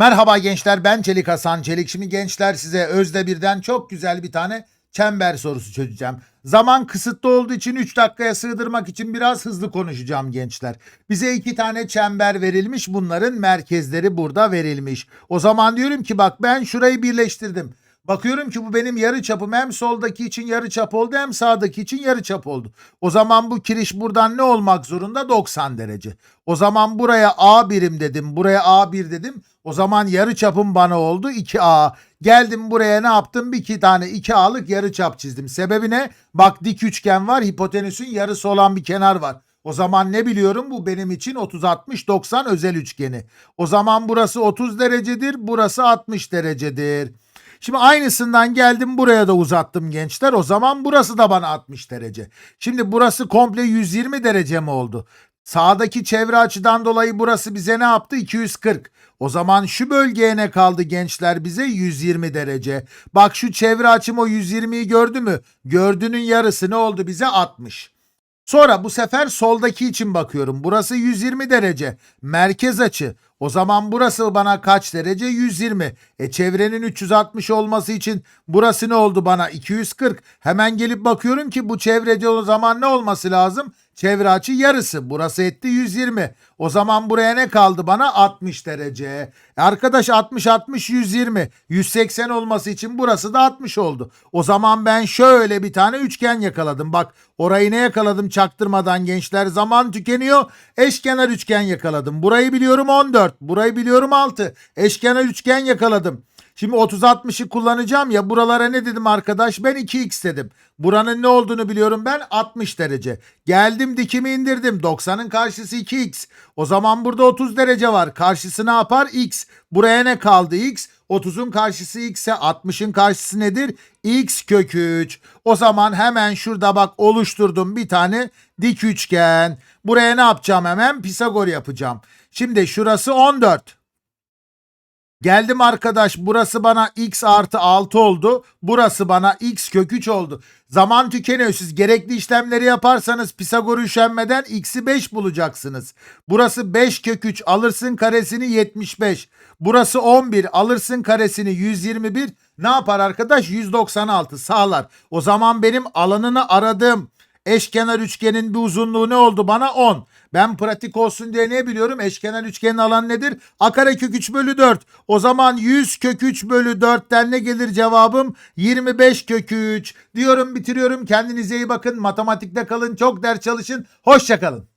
Merhaba gençler ben Çelik Hasan Çelik. Şimdi gençler size Özde birden çok güzel bir tane çember sorusu çözeceğim. Zaman kısıtlı olduğu için 3 dakikaya sığdırmak için biraz hızlı konuşacağım gençler. Bize iki tane çember verilmiş bunların merkezleri burada verilmiş. O zaman diyorum ki bak ben şurayı birleştirdim. Bakıyorum ki bu benim yarı çapım hem soldaki için yarı çap oldu hem sağdaki için yarı çap oldu. O zaman bu kiriş buradan ne olmak zorunda? 90 derece. O zaman buraya A birim dedim. Buraya A1 dedim. O zaman yarı çapım bana oldu 2A. Geldim buraya ne yaptım? Bir iki tane 2A'lık yarı çap çizdim. Sebebi ne? Bak dik üçgen var. Hipotenüsün yarısı olan bir kenar var. O zaman ne biliyorum? Bu benim için 30-60-90 özel üçgeni. O zaman burası 30 derecedir. Burası 60 derecedir. Şimdi aynısından geldim buraya da uzattım gençler. O zaman burası da bana 60 derece. Şimdi burası komple 120 derece mi oldu? Sağdaki çevre açıdan dolayı burası bize ne yaptı? 240. O zaman şu bölgeye ne kaldı gençler bize? 120 derece. Bak şu çevre açım o 120'yi gördü mü? Gördüğünün yarısı ne oldu bize? 60. Sonra bu sefer soldaki için bakıyorum. Burası 120 derece. Merkez açı. O zaman burası bana kaç derece? 120. E çevrenin 360 olması için burası ne oldu bana? 240. Hemen gelip bakıyorum ki bu çevrede o zaman ne olması lazım? Çevre açı yarısı. Burası etti 120. O zaman buraya ne kaldı bana? 60 derece. E arkadaş 60 60 120. 180 olması için burası da 60 oldu. O zaman ben şöyle bir tane üçgen yakaladım. Bak orayı ne yakaladım çaktırmadan gençler zaman tükeniyor. Eşkenar üçgen yakaladım. Burayı biliyorum 14. Burayı biliyorum 6. Eşkenar üçgen yakaladım. Şimdi 30-60'ı kullanacağım ya buralara ne dedim arkadaş? Ben 2x dedim. Buranın ne olduğunu biliyorum ben 60 derece. Geldim dikimi indirdim. 90'ın karşısı 2x. O zaman burada 30 derece var. Karşısı ne yapar? x. Buraya ne kaldı x? 30'un karşısı x ise 60'ın karşısı nedir? x kök 3. O zaman hemen şurada bak oluşturdum bir tane dik üçgen. Buraya ne yapacağım hemen? Pisagor yapacağım. Şimdi şurası 14. Geldim arkadaş burası bana x artı 6 oldu. Burası bana x kök 3 oldu. Zaman tükeniyor. Siz gerekli işlemleri yaparsanız Pisagor'u üşenmeden x'i 5 bulacaksınız. Burası 5 kök 3 alırsın karesini 75. Burası 11 alırsın karesini 121. Ne yapar arkadaş? 196 sağlar. O zaman benim alanını aradım. Eşkenar üçgenin bir uzunluğu ne oldu bana? 10. Ben pratik olsun diye ne biliyorum? Eşkenar üçgenin alanı nedir? A kare kök 3 bölü 4. O zaman 100 kök 3 bölü 4'ten ne gelir cevabım? 25 kök 3. Diyorum bitiriyorum. Kendinize iyi bakın. Matematikte kalın. Çok ders çalışın. Hoşçakalın.